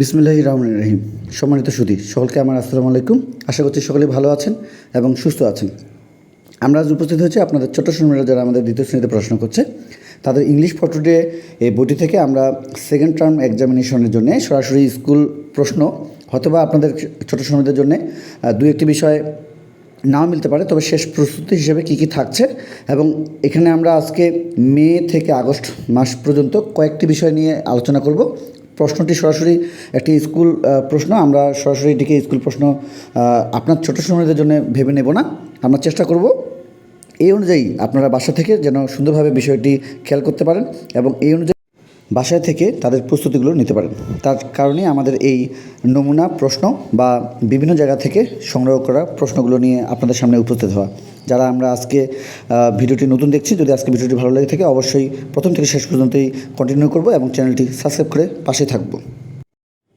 বিসমুল্লাহ রহমান রহিম। সম্মানিত সুদী সকলকে আমার আসসালামু আলাইকুম। আশা করছি সকলে ভালো আছেন এবং সুস্থ আছেন। আমরা আজ উপস্থিত হয়েছি আপনাদের ছোট শ্রমিকরা যারা আমাদের দ্বিতীয় শ্রেণীতে প্রশ্ন করছে। তাদের ইংলিশ ফটোডে এই বইটি থেকে আমরা সেকেন্ড টার্ম এক্সামিনেশনের জন্য সরাসরি স্কুল প্রশ্ন অথবা আপনাদের ছোট শ্রমিকদের জন্য দু একটি বিষয় নাও মিলতে পারে। তবে শেষ প্রস্তুতি হিসেবে কী কী থাকছে এবং এখানে আমরা আজকে মে থেকে আগস্ট মাস পর্যন্ত কয়েকটি বিষয় নিয়ে আলোচনা করব। প্রশ্নটি সরাসরি একটি স্কুল প্রশ্ন। আমরা সরাসরি এটিকে স্কুল প্রশ্ন আপনার ছোট সময়দের জন্য ভেবে নেব না। আমরা চেষ্টা করব এই অনুযায়ী আপনারা বাসা থেকে যেন সুন্দরভাবে বিষয়টি খেয়াল করতে পারেন এবং এই অনুযায়ী বাসায় থেকে তাদের প্রস্তুতিগুলো নিতে পারেন। তার কারণে আমাদের এই নমুনা প্রশ্ন বা বিভিন্ন জায়গা থেকে সংগ্রহ করা প্রশ্নগুলো নিয়ে আপনাদের সামনে উপস্থিত হওয়া। যারা আমরা আজকে ভিডিওটি নতুন দেখছি, যদি আজকে ভিডিওটি ভালো লেগে থাকে, অবশ্যই প্রথম থেকে শেষ পর্যন্তই কন্টিনিউ করব এবং চ্যানেলটি সাবস্ক্রাইব করে পাশে থাকব।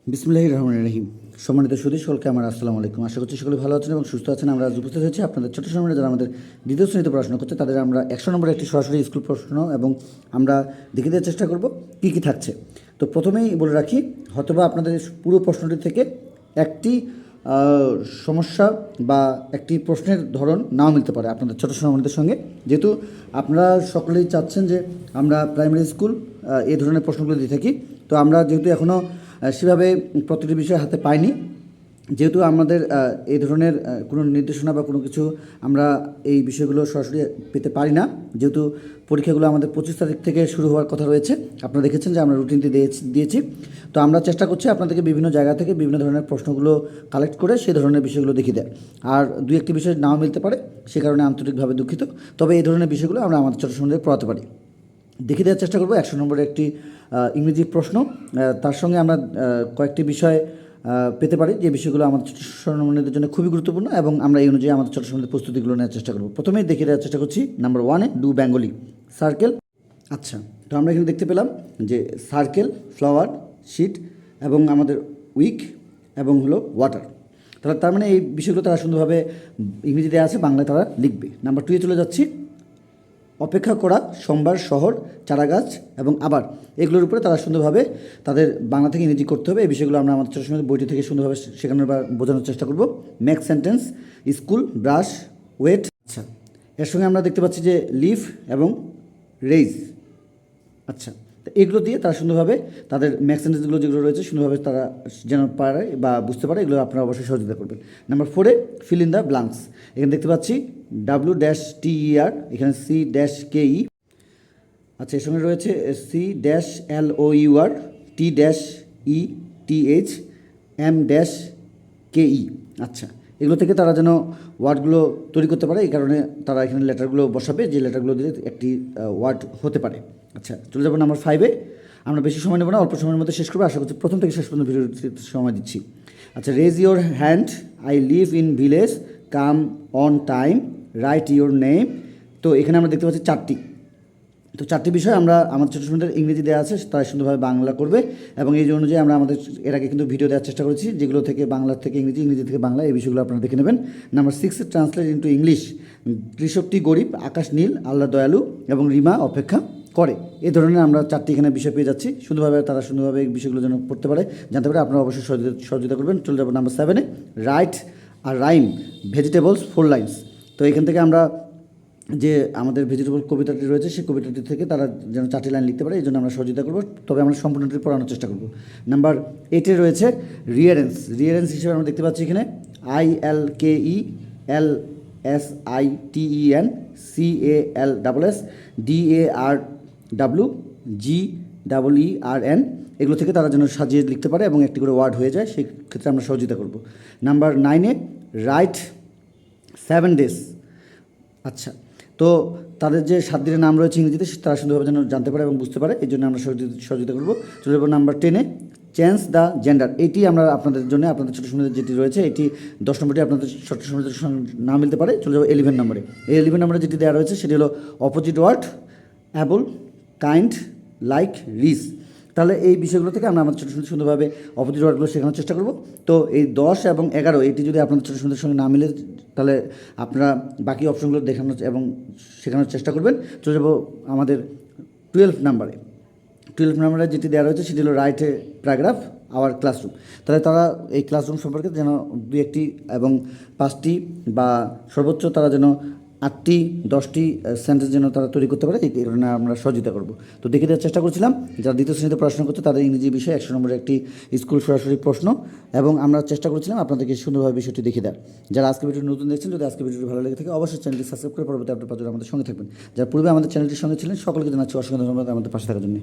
বিসমুল্লাহ রহমান রহিম। সম্মানিত সুদী সকলকে আমার আসসালামু আলাইকুম। আশা করছি সকলে ভালো আছেন এবং সুস্থ আছেন। আমরা আজ উপস্থিত হয়েছি আপনাদের ছোটো সময় যারা আমাদের দ্বিতীয় শ্রেণীতে পড়াশোনা করছে, তাদের আমরা একশো নম্বরের একটি সরাসরি স্কুল প্রশ্ন এবং আমরা দেখে দেওয়ার চেষ্টা করব কী কী থাকছে। তো প্রথমেই বলে রাখি, হয়তোবা আপনাদের পুরো প্রশ্নটি থেকে একটি সমস্যা বা একটি প্রশ্নের ধরন নাও মিলতে পারে আপনাদের ছোটো সময়দের সঙ্গে। যেহেতু আপনারা সকলেই চাচ্ছেন যে আমরা প্রাইমারি স্কুল এই ধরনের প্রশ্নগুলো দিয়ে থাকি। তো আমরা যেহেতু এখনও সেভাবে প্রতিটি বিষয় হাতে পাইনি যেহেতু আমাদের এই ধরনের কোনো নির্দেশনা বা কোনো কিছু আমরা এই বিষয়গুলো সরাসরি পেতে পারি না, যেহেতু পরীক্ষাগুলো আমাদের পঁচিশ তারিখ থেকে শুরু হওয়ার কথা রয়েছে। আপনারা দেখেছেন যে আমরা রুটিনটি দিয়েছি তো আমরা চেষ্টা করছি আপনাদেরকে বিভিন্ন জায়গা থেকে বিভিন্ন ধরনের প্রশ্নগুলো কালেক্ট করে সেই ধরনের বিষয়গুলো দেখিয়ে দেয় আর দু একটি বিষয় নাও মিলতে পারে, সে কারণে আন্তরিকভাবে দুঃখিত। তবে এই ধরনের বিষয়গুলো আমরা আমাদের ছোটো সন্ধ্যে পড়াতে পারি। দেখিয়ে দেওয়ার চেষ্টা করব, একশো নম্বরের একটি ইংরেজি প্রশ্ন। তার সঙ্গে আমরা কয়েকটি বিষয় পেতে পারি। যে বিষয়গুলো আমাদের ছোটো স্বর্ণমণিদের জন্য খুবই গুরুত্বপূর্ণ এবং আমরা এই অনুযায়ী আমাদের ছোটো সময়ের প্রস্তুতিগুলো নেওয়ার চেষ্টা করব। প্রথমেই দেখিয়ে দেওয়ার চেষ্টা করছি নাম্বার ওয়ানে ডু বেঙ্গলি সার্কেল আচ্ছা তো আমরা এখানে দেখতে পেলাম যে সার্কেল ফ্লাওয়ার শিট এবং আমাদের উইক এবং হলো ওয়াটার তাহলে তার মানে এই বিষয়গুলো তারা সুন্দরভাবে ইংরেজিতে আছে, বাংলায় তারা লিখবে। নাম্বার টুয়ে চলে যাচ্ছি। অপেক্ষা করা সোমবার শহর, চারাগাছ এবং আবার এগুলোর উপরে তারা সুন্দরভাবে তাদের বাংলা থেকে ইংরেজি করতে হবে। এই বিষয়গুলো আমরা আমাদের সময় বইটি থেকে সুন্দরভাবে শেখানোর বা বোঝানোর চেষ্টা করব। Make sentence school brush wait আচ্ছা এর সঙ্গে আমরা দেখতে পাচ্ছি যে লিফ এবং রেইজ আচ্ছা এগুলো দিয়ে তারা সুন্দরভাবে তাদের ম্যাক্স সেন্টেন্সগুলো যেগুলো রয়েছে সুন্দরভাবে তারা যেন পারে বা বুঝতে পারে, এগুলো আপনারা অবশ্যই সহযোগিতা করবেন। নাম্বার ফোরে ফিল ইন দ্য ব্লাঙ্কস এখানে দেখতে পাচ্ছি ডাব্লু ড্যাশ টিইআর এখানে সি ড্যাশ কে ই আচ্ছা এর সঙ্গে রয়েছে C dash L O U R T dash E T H M dash K E আচ্ছা এগুলো থেকে তারা যেন ওয়ার্ডগুলো তৈরি করতে পারে, এই কারণে তারা এখানে লেটারগুলো বসাবে, যে লেটারগুলো দিলে একটি ওয়ার্ড হতে পারে। আচ্ছা চলে যাব নাম্বার ফাইভে আমরা বেশি সময় নেব না, অল্প সময়ের মধ্যে শেষ করব। আশা করছি প্রথম থেকে শেষ পর্যন্ত ভিডিও সময় দিচ্ছি। আচ্ছা raise your hand I live in village come on time write your name তো এখানে আমরা দেখতে পাচ্ছি চারটি। তো চারটি বিষয় আমরা, আমাদের ছোটো ছোটো ইংরেজি দেওয়া আছে, তারা সুন্দরভাবে বাংলা করবে। এবং এই অনুযায়ী আমরা আমাদের, এর আগে কিন্তু ভিডিও দেওয়ার চেষ্টা করেছি, যেগুলো থেকে বাংলা থেকে ইংরেজি ইংরেজি থেকে বাংলা, এই বিষয়গুলো আপনারা দেখে নেবেন। Number six translate into English কৃষকটি গরিব, আকাশ নীল, আল্লাহ দয়ালু এবং রিমা, অপেক্ষা। করে। এ ধরনের আমরা চারটি এখানে বিষয় পেয়ে যাচ্ছি। সুন্দরভাবে তারা সুন্দরভাবে এই বিষয়গুলো যেন পড়তে পারে, জানতে পারে, আপনারা অবশ্যই সহযোগিতা করবেন। চলে যাব নাম্বার সেভেনে রাইট আর রাইম ভেজিটেবলস ফোর লাইন্স তো এখান থেকে আমরা যে আমাদের ভেজিটেবল কবিতাটি রয়েছে, সেই কবিতাটি থেকে তারা যেন চারটি লাইন লিখতে পারে, এই জন্য আমরা সহযোগিতা করব। তবে আমরা সম্পূর্ণটি পড়ানোর চেষ্টা করব। নাম্বার এইটে রয়েছে রিয়ারেন্স রিয়ারেন্স হিসেবে আমরা দেখতে পাচ্ছি এখানে I L K E L S I T E N C A L double S D A R W G double E R N এগুলো থেকে তারা যেন সাজিয়ে লিখতে পারে এবং একটি করে ওয়ার্ড হয়ে যায়, সেই ক্ষেত্রে আমরা সহযোগিতা করব। নাম্বার নাইনে রাইট সেভেন ডেজ আচ্ছা তো তাদের যে সাত দিনের নাম রয়েছে ইংরেজিতে তারা সুন্দরভাবে যেন জানতে পারে এবং বুঝতে পারে, এই জন্য আমরা সহযোগিতা করব। চলে যাব নাম্বার টেনে চেঞ্জ দ্য জেন্ডার এটি আমরা আপনাদের জন্য, আপনাদের ছোটো সময় যেটি রয়েছে, এটি দশ নম্বরটি আপনাদের ছোটো সময় না মিলতে পারে। চলে যাব এলিভেন নম্বরে। এই এলিভেন নম্বরে যেটি দেওয়া রয়েছে, সেটি হলো opposite word able kind like rich তাহলে এই বিষয়গুলো থেকে আমরা আমাদের ছোটো সুন্দর সুন্দরভাবে অপোজিট ওয়ার্ডগুলো শেখানোর চেষ্টা করব। তো এই দশ এবং এগারো, এটি যদি আপনাদের ছোটো সুন্দর সঙ্গে না মিলে, তাহলে আপনারা বাকি অপশনগুলো দেখানোর এবং শেখানোর চেষ্টা করবেন। চলে যাব আমাদের টুয়েলভ নাম্বারে টুয়েলভ নাম্বারে যেটি দেওয়া রয়েছে, সেটি হলো রাইট প্যারাগ্রাফ আওয়ার ক্লাসরুম তাহলে তারা এই ক্লাসরুম সম্পর্কে যেন দু একটি এবং পাঁচটি বা সর্বোচ্চ তারা যেন আটটি, দশটি সেন্টেন্স যেন তারা তৈরি করতে পারে, এই কারণে আমরা সহযোগিতা করব। তো দেখে দেওয়ার চেষ্টা করছিলাম, যারা দ্বিতীয় শ্রেণীতে পড়াশোনা করছে তাদের ইংরেজি বিষয়ে একশো নম্বরের একটি স্কুল সরাসরি প্রশ্ন, এবং আমরা চেষ্টা করছিলাম আপনাদেরকে সুন্দরভাবে বিষয়টি দেখে দেয় যারা আজকে ভিডিও নতুন দেখছেন, যদি আজকে ভিডিওটি ভালো লেগে থাকে, অবশ্যই চ্যানেলটি সাবস্ক্রাইব করে পরবর্তী আপনার আমাদের সঙ্গে থাকবেন। যারা পূর্বে আমাদের চ্যানেলটির সঙ্গে ছিলেন, সকলকে জানাচ্ছি অসংখ্য ধন্যবাদ আমাদের পাশে থাকার জন্য।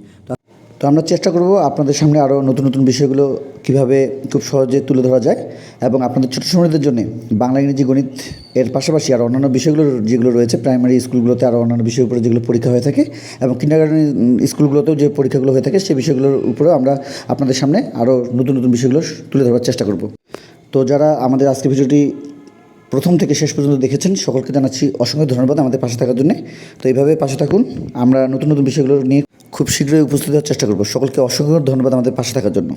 তো আমরা চেষ্টা করব আপনাদের সামনে আরও নতুন নতুন বিষয়গুলো কীভাবে খুব সহজে তুলে ধরা যায় এবং আপনাদের ছোটো সময়দের জন্য বাংলা ইংরেজি গণিত এর পাশাপাশি আর অন্যান্য বিষয়গুলো যেগুলো রয়েছে প্রাইমারি স্কুলগুলোতে আরও অন্যান্য বিষয়ের উপরে যেগুলো পরীক্ষা হয়ে থাকে এবং কিন্ডারগার্ডেন স্কুলগুলোতেও যে পরীক্ষাগুলো হয়ে থাকে সেই বিষয়গুলোর উপরেও আমরা আপনাদের সামনে আরও নতুন নতুন বিষয়গুলো তুলে ধরার চেষ্টা করব। তো যারা আমাদের আজকে ভিডিওটি প্রথম থেকে শেষ পর্যন্ত দেখেছেন, সকলকে জানাচ্ছি অসংখ্য ধন্যবাদ আমাদের পাশে থাকার জন্য। তো এইভাবে পাশে থাকুন, আমরা নতুন নতুন বিষয়গুলো নিয়ে খুব শীঘ্রই উপস্থিত হওয়ার চেষ্টা করব। সকলকে অসংখ্য ধন্যবাদ আমাদের পাশে থাকার জন্য।